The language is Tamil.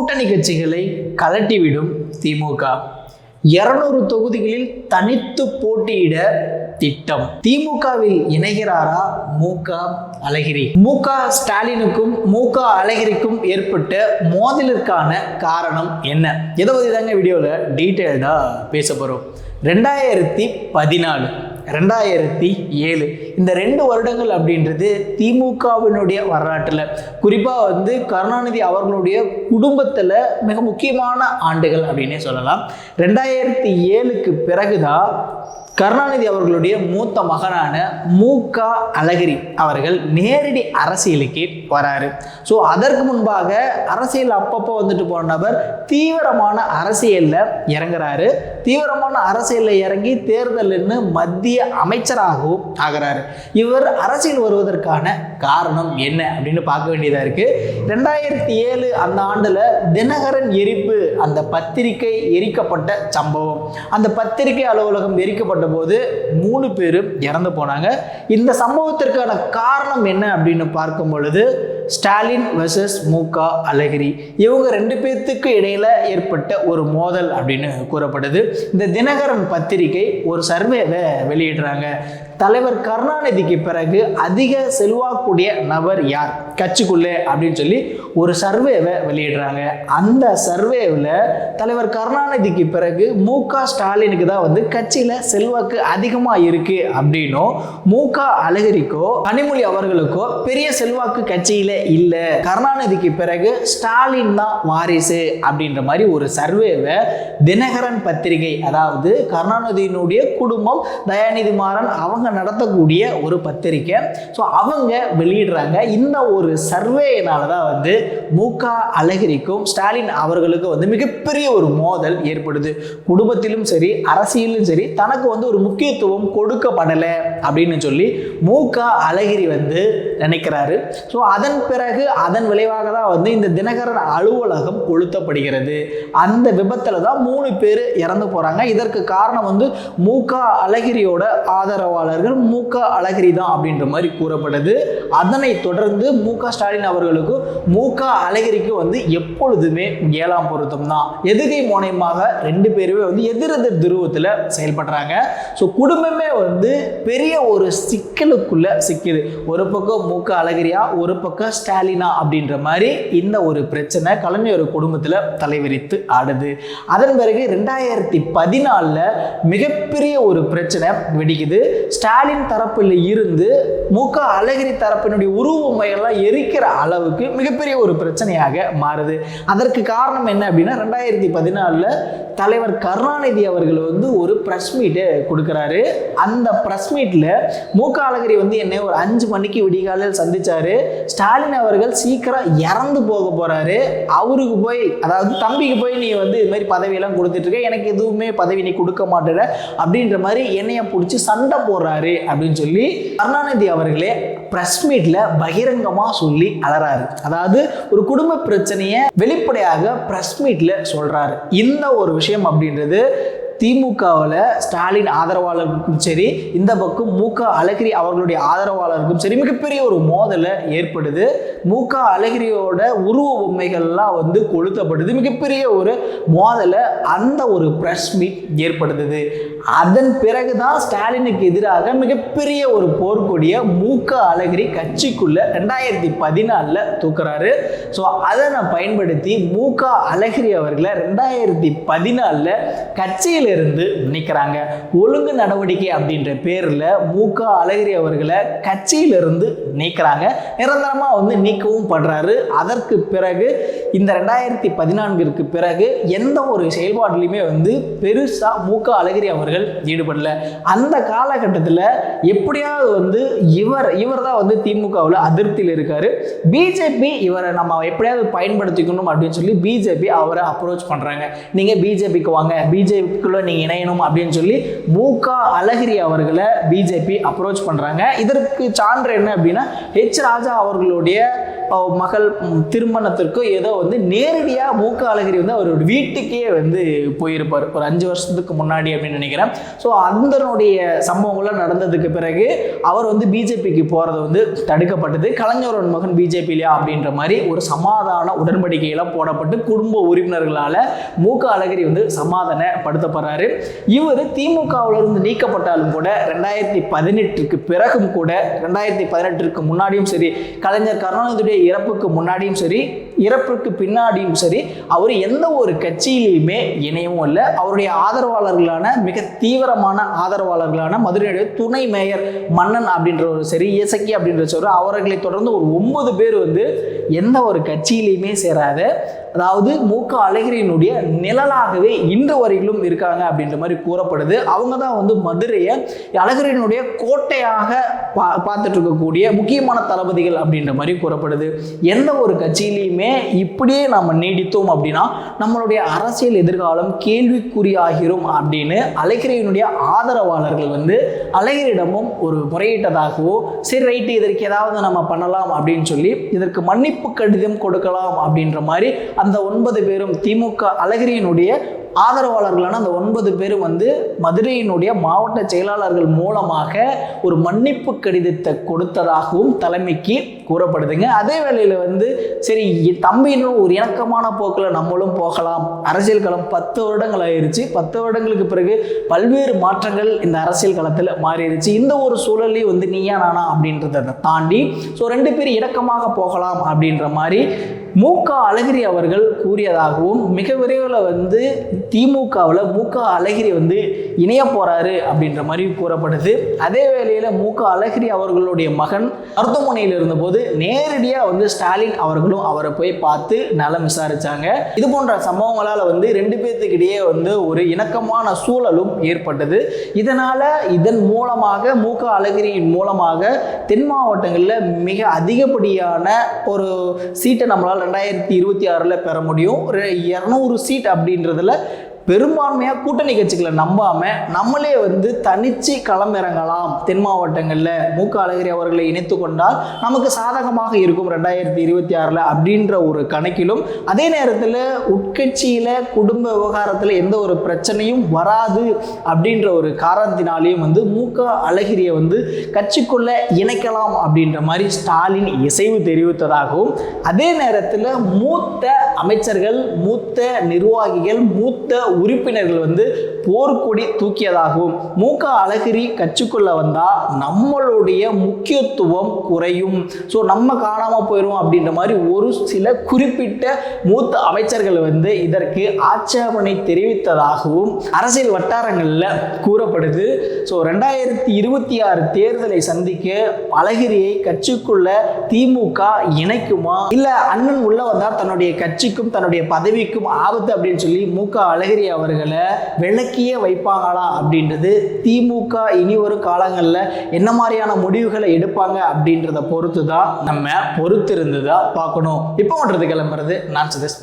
கூட்டணி கட்சிகளை கலட்டிவிடும் திமுக. இருநூறு தொகுதிகளில் தனித்து போட்டியிட திட்டம். திமுகவில் இணைகிறாரா மு. க. அழகிரி? மு. க. ஸ்டாலினுக்கும் மு. க. அழகிரிக்கும் ஏற்பட்ட மோதலிற்கான காரணம் என்ன? இதை பற்றி தாங்க வீடியோவில் டீட்டெயில்டாக பேச போகிறோம் ரெண்டாயிரத்தி பதினாலு. ரெண்டாயிரத்தி ஏழு. இந்த ரெண்டு வருடங்கள் அப்படின்றது திமுகவினுடைய வரலாற்றில். குறிப்பாக வந்து கருணாநிதி அவர்களுடைய குடும்பத்தில் மிக முக்கியமான ஆண்டுகள் அப்படின்னே சொல்லலாம். ரெண்டாயிரத்தி ஏழுக்கு பிறகுதான் கருணாநிதி அவர்களுடைய மூத்த மகனான மு க அழகிரி அவர்கள் நேரடி அரசியலுக்கு வராரு. ஸோ அதற்கு முன்பாக அரசியல் அப்பப்போ வந்துட்டு போன நபர் தீவிரமான அரசியலில் இறங்குறாரு. தீவிரமான அரசியலில் இறங்கி தேர்தல்னு மத்திய அமைச்சராகவும் ஆகிறாரு. இவர் அரசியல் வருவதற்கான காரணம் என்ன அப்படின்னு பார்க்க வேண்டியதாக இருக்குது ரெண்டாயிரத்தி ஏழு அந்த ஆண்டில் தினகரன் எரிப்பு அந்த பத்திரிகை எரிக்கப்பட்ட சம்பவம். அந்த பத்திரிகை அலுவலகம் எரிக்கப்பட்ட போது மூணு பேரும் இறந்து போனாங்க. இந்த சம்பவத்திற்கான காரணம் என்ன அப்படின்னு பார்க்கும் பொழுது ஸ்டாலின் வெர்சஸ் முக அழகிரி. இவங்க ரெண்டு பேர்த்துக்கு இடையில ஏற்பட்ட ஒரு மோதல் அப்படின்னு கூறப்படுது. இந்த தினகரன் பத்திரிகை ஒரு சர்வேவை வெளியிடுறாங்க. தலைவர் கருணாநிதிக்கு பிறகு அதிக செல்வாக்குடைய நபர் யார்? கட்சிக்குள்ளே அப்படின்னு சொல்லி ஒரு சர்வேவை வெளியிடுறாங்க. அந்த சர்வேவில் தலைவர் கருணாநிதிக்கு பிறகு மு க ஸ்டாலினுக்கு தான் வந்து கட்சியில் செல்வாக்கு அதிகமாக இருக்கு அப்படின்னும் மு க அழகிரிக்கோ கனிமொழி அவர்களுக்கோ பெரிய செல்வாக்கு கட்சியில் இல்லை. கருணாநிதிக்கு பிறகு ஸ்டாலின் தான் வாரிசு அப்படின்ற மாதிரி ஒரு சர்வேவை தினகரன் பத்திரிகை அதாவது கருணாநிதியினுடைய குடும்பம் தயாநிதி மாறன் அவங்க நடத்தக்கூடிய ஒரு பத்திரிக்கை. ஸோ அவங்க வெளியிடுறாங்க. இந்த ஒரு சர்வேனால தான் வந்து மு க அழகிரிக்கும் ஸ்டாலின் அவர்களுக்கும் வந்து மிகப்பெரிய ஒரு மோதல் ஏற்படுது. குடும்பத்திலும் சரி அரசியலும் சரி தனக்கு வந்து ஒரு முக்கியத்துவம் கொடுக்கப்படலை அப்படின்னு சொல்லி மு க அழகிரி வந்து நினைக்கிறாரு. ஸோ அதன் பிறகு அதன் விளைவாக தான் வந்து இந்த தினகரன் அலுவலகம் கொளுத்தப்படுகிறது. அந்த விபத்தில் தான் மூணு பேர் இறந்து போகிறாங்க இதற்கு காரணம் வந்து மு க அழகிரியோட ஆதரவாளர்கள். மு க அழகிரி தான் அப்படின்ற மாதிரி கூறப்படுது அதனை தொடர்ந்து மு க ஸ்டாலின் அவர்களுக்கும் மு க அழகிரிக்கும் வந்து எப்பொழுதுமே ஏழாம் பொருத்தம் தான். எதுகை மூலயமாக ரெண்டு பேருமே வந்து எதிரெதிர் துருவத்தில் செயல்படுறாங்க. ஸோ குடும்பமே வந்து பெரிய ஒரு சிக்கலுக்குள்ள சிக்கிது. ஒரு பக்கம் மு க அழகிரியா ஒரு பக்கம் ஸ்டாலினா அப்படின்ற மாதிரி இந்த ஒரு பிரச்சனை கலைஞர் குடும்பத்தில் தலைவிரித்து ஆடுது. அதன் பிறகு ரெண்டாயிரத்தி பதினாலில் மிகப்பெரிய ஒரு பிரச்சனை வெடிக்குது. ஸ்டாலின் தரப்பில் இருந்து மு க அழகிரி தரப்பினுடைய உருவமையெல்லாம் எரிக்கிற அளவுக்கு மிகப்பெரிய ஒரு பிரச்சனையாக மாறுது. அதற்கு காரணம் என்ன அப்படின்னா ரெண்டாயிரத்தி பதினாலில் தலைவர் கருணாநிதி அவர்கள் வந்து ஒரு ப்ரெஸ் மீட்டு கொடுக்குறாரு. அந்த ப்ரெஸ் மீட்டில் மு க அழகிரி வந்து என்னை ஒரு அஞ்சு மணிக்கு விடிகாலையில் சந்திச்சாரு. ஸ்டாலின் அவர்கள் சீக்கிரம் இறந்து போக போறாரு. அவருக்கு போய் அதாவது தம்பிக்கு போய் நீ வந்து இது மாதிரி பதவியெல்லாம் கொடுத்துட்டு இருக்க எனக்கு எதுவுமே பதவி நீ கொடுக்க மாட்டேற. அப்படின்ற மாதிரி என்னைய பிடிச்சி சண்டை போடுறாரு அப்படின்னு சொல்லி கருணாநிதி அவர்களே ப்ரெஸ் மீட்ல பகிரங்கமா சொல்லி அலறாரு. அதாவது ஒரு குடும்ப பிரச்சனையை வெளிப்படையாக ப்ரெஸ் மீட்ல சொல்றாரு. இந்த ஒரு விஷயம் அப்படின்றது திமுகவில் ஸ்டாலின் ஆதரவாளருக்கும் சரி இந்த பக்கம் மு க அழகிரி அவர்களுடைய ஆதரவாளருக்கும் சரி மிகப்பெரிய ஒரு மோதலை ஏற்படுது. மு க அழகிரியோட உருவ பொம்மைகள்லாம் வந்து கொளுத்தப்படுது. மிகப்பெரிய ஒரு மோதலை அந்த ஒரு ப்ரெஸ் மீட் ஏற்படுத்துது. அதன் பிறகு தான் ஸ்டாலினுக்கு எதிராக மிகப்பெரிய ஒரு போர்க்கொடிய மு க அழகிரி கட்சிக்குள்ள ரெண்டாயிரத்தி பதினாலில் தூக்குறாரு. ஸோ அதை நான் பயன்படுத்தி மு க அழகிரி அவர்களை ரெண்டாயிரத்தி பதினாலில் கட்சியில் இருந்து நீக்கிறாங்க. ஒழுங்கு நடவடிக்கை அப்படின்ற பேரில் மு க அழகிரி அவர்களை கட்சியிலிருந்து நீக்கிறாங்க. நிரந்தரமாக வந்து நீக்கவும் படுறாரு அதற்கு பிறகு இந்த ரெண்டாயிரத்தி பதினான்கிற்கு பிறகு எந்த ஒரு செயல்பாட்டிலையுமே வந்து பெருசாக மு க அழகிரி அவர்கள் ஈடுபடல. அந்த காலகட்டத்தில் எப்படியாவது வந்து இவர் இவர் தான் வந்து திமுகவில் அதிருப்தியில் இருக்கார். பிஜேபி இவரை நம்ம எப்படியாவது பயன்படுத்திக்கணும் அப்படின்னு சொல்லி பிஜேபி அவரை அப்ரோச் பண்ணுறாங்க நீங்கள் பிஜேபிக்கு வாங்க பிஜேபிக்குள்ளே நீங்கள் இணையணும் அப்படின்னு சொல்லி மு க அழகிரி அவர்களை பிஜேபி அப்ரோச் பண்ணுறாங்க இதற்கு சான்று என்ன அப்படின்னா ஹெச் ராஜா அவர்களுடைய மகள் திருமணத்திற்கோ ஏதோ வந்து நேரடியாக மூக்க அழகிரி வந்து அவரோட வீட்டுக்கே வந்து போயிருப்பார். ஒரு அஞ்சு வருஷத்துக்கு முன்னாடி அப்படின்னு நினைக்கிறேன். ஸோ அந்தனுடைய சம்பவங்கள்லாம் நடந்ததுக்கு பிறகு அவர் வந்து பிஜேபிக்கு போகிறது வந்து தடுக்கப்பட்டது. கலைஞரோட மகன் பிஜேபிலையா அப்படின்ற மாதிரி ஒரு சமாதான உடன்படிக்கையெல்லாம் போடப்பட்டு குடும்ப உறுப்பினர்களால் மூக்க அழகிரி வந்து சமாதானப்படுத்தப்படுறாரு. இவர் திமுகவிலிருந்து நீக்கப்பட்டாலும் கூட ரெண்டாயிரத்தி பதினெட்டுக்கு பிறகும் கூட ரெண்டாயிரத்தி பதினெட்டுக்கு முன்னாடியும் சரி கலைஞர் கருணாநிதியுடைய இறப்புக்கு முன்னாடியும் சரி இறப்புக்கு பின்னாடியும் சரி அவர் எந்த ஒரு கட்சியிலையுமே இணையவும் இல்லை. அவருடைய ஆதரவாளர்களான மிக தீவிரமான ஆதரவாளர்களான மதுரையுடைய துணை மேயர் மன்னன் அப்படின்றவர் சரி இயசக்கி அப்படின்ற சொல்ற அவர்களை தொடர்ந்து ஒரு ஒன்பது பேர் வந்து எந்த ஒரு கட்சியிலையுமே சேராத அதாவது மூக்க அழகிரியினுடைய நிழலாகவே இன்று வரையிலும் இருக்காங்க அப்படின்ற மாதிரி கூறப்படுது. அவங்க தான் வந்து மதுரையை அழகிரியினுடைய கோட்டையாக பா பார்த்துட்டு இருக்கக்கூடிய முக்கியமான தளபதிகள் அப்படின்ற மாதிரி கூறப்படுது. எந்த ஒரு கட்சியிலையுமே இப்படியே நம்ம நீடித்தோம் அப்படின்னா நம்மளுடைய அரசியல் எதிர்காலம் கேள்விக்குறியாகிறோம் அப்படின்னு அழகிரியினுடைய ஆதரவாளர்கள் வந்து அழகிரிடமும் ஒரு முறையிட்டதாகவோ சரி ரைட்டு இதற்கு ஏதாவது நம்ம பண்ணலாம் அப்படின்னு சொல்லி இதற்கு மன்னிப்பு கடிதம் கொடுக்கலாம் அப்படின்ற மாதிரி அந்த ஒன்பது பேரும் திமுக அழகிரியினுடைய ஆதரவாளர்களான அந்த ஒன்பது பேர் வந்து மதுரையினுடைய மாவட்ட செயலாளர்கள் மூலமாக ஒரு மன்னிப்பு கடிதத்தை கொடுத்ததாகவும் தலைமைக்கு கூறப்படுதுங்க. அதே வேளையில் வந்து சரி தம்பியினும் ஒரு இணக்கமான போக்கில் நம்மளும் போகலாம். அரசியல் களம் பத்து வருடங்கள் ஆயிருச்சு. பத்து வருடங்களுக்கு பிறகு பல்வேறு மாற்றங்கள் இந்த அரசியல் களத்தில் மாறிடுச்சு. இந்த ஒரு சூழலையும் வந்து நீயா நானா அப்படின்றத தாண்டி ஸோ ரெண்டு பேரும் இணக்கமாக போகலாம் அப்படின்ற மாதிரி மூக அழகிரி அவர்கள் கூறியதாகவும் மிக விரைவில் வந்து திமுகவில் மூக அழகிரி வந்து இணைய போகிறாரு அப்படின்ற மாதிரி கூறப்படுது. அதே வேளையில் மூக அழகிரி அவர்களுடைய மகன் மருத்துவமனையில் இருந்தபோது நேரடியாக வந்து ஸ்டாலின் அவர்களும் அவரை போய் பார்த்து நலம் விசாரித்தாங்க இது போன்ற சம்பவங்களால் வந்து ரெண்டு பேர்த்துக்கிடையே வந்து ஒரு இணக்கமான சூழலும் ஏற்பட்டது. இதனால் இதன் மூலமாக மூக அழகிரியின் மூலமாக தென் மாவட்டங்களில் மிக அதிகப்படியான ஒரு சீட்டை நம்மளால் ரெண்டாயிரத்தி இருபத்தி ஆறில் பெற முடியும். இரநூறு சீட் அப்படின்றதுல பெரும்பான்மையாக கூட்டணி கட்சிகளை நம்பாம நம்மளே வந்து தனிச்சு களமிறங்கலாம். தென் மாவட்டங்களில் மூக்க அழகிரி அவர்களை இணைத்து கொண்டால் நமக்கு சாதகமாக இருக்கும் ரெண்டாயிரத்தி இருபத்தி ஆறில் அப்படின்ற ஒரு கணக்கிலும் அதே நேரத்தில் உட்கட்சியில் குடும்ப விவகாரத்தில் எந்த ஒரு பிரச்சனையும் வராது அப்படின்ற ஒரு காரணத்தினாலேயும் வந்து மூக்க அழகிரியை வந்து கட்சிக்குள்ள இணைக்கலாம் அப்படின்ற மாதிரி ஸ்டாலின் இசைவு தெரிவித்ததாகவும் அதே நேரத்தில் மூத்த அமைச்சர்கள் மூத்த நிர்வாகிகள் மூத்த உறுப்பினர்கள் வந்து போர்க்கொடி தூக்கியதாகவும் மூக்க அழகிரி கட்சிக்குள்ள வந்தா நம்மளுடைய முக்கியத்துவம் குறையும். ஸோ நம்ம காணாம போயிடும் அப்படின்ற மாதிரி ஒரு சில குறிப்பிட்ட மூத்த அமைச்சர்கள் வந்து இதற்கு ஆட்சேபனை தெரிவித்ததாகவும் அரசியல் வட்டாரங்களில் கூறப்படுது. ஸோ ரெண்டாயிரத்தி இருபத்தி ஆறு தேர்தலை சந்திக்க அழகிரியை கட்சிக்குள்ள திமுக இணைக்குமா? இல்ல அண்ணன் உள்ள வந்தா தன்னுடைய கட்சிக்கும் தன்னுடைய பதவிக்கும் ஆபத்து அப்படின்னு சொல்லி மூக்க அழகிரி அவர்களை விளக்கியே வைப்பாங்களா அப்படின்றது திமுக இனி வரும் காலங்களில் என்ன மாதிரியான முடிவுகளை எடுப்பாங்க அப்படின்றத பொறுத்து தான் நம்ம பொறுத்திருந்து தான் பார்க்கணும். இப்போ பண்ணுறது கிளம்புறது நான் சுதேஷ்.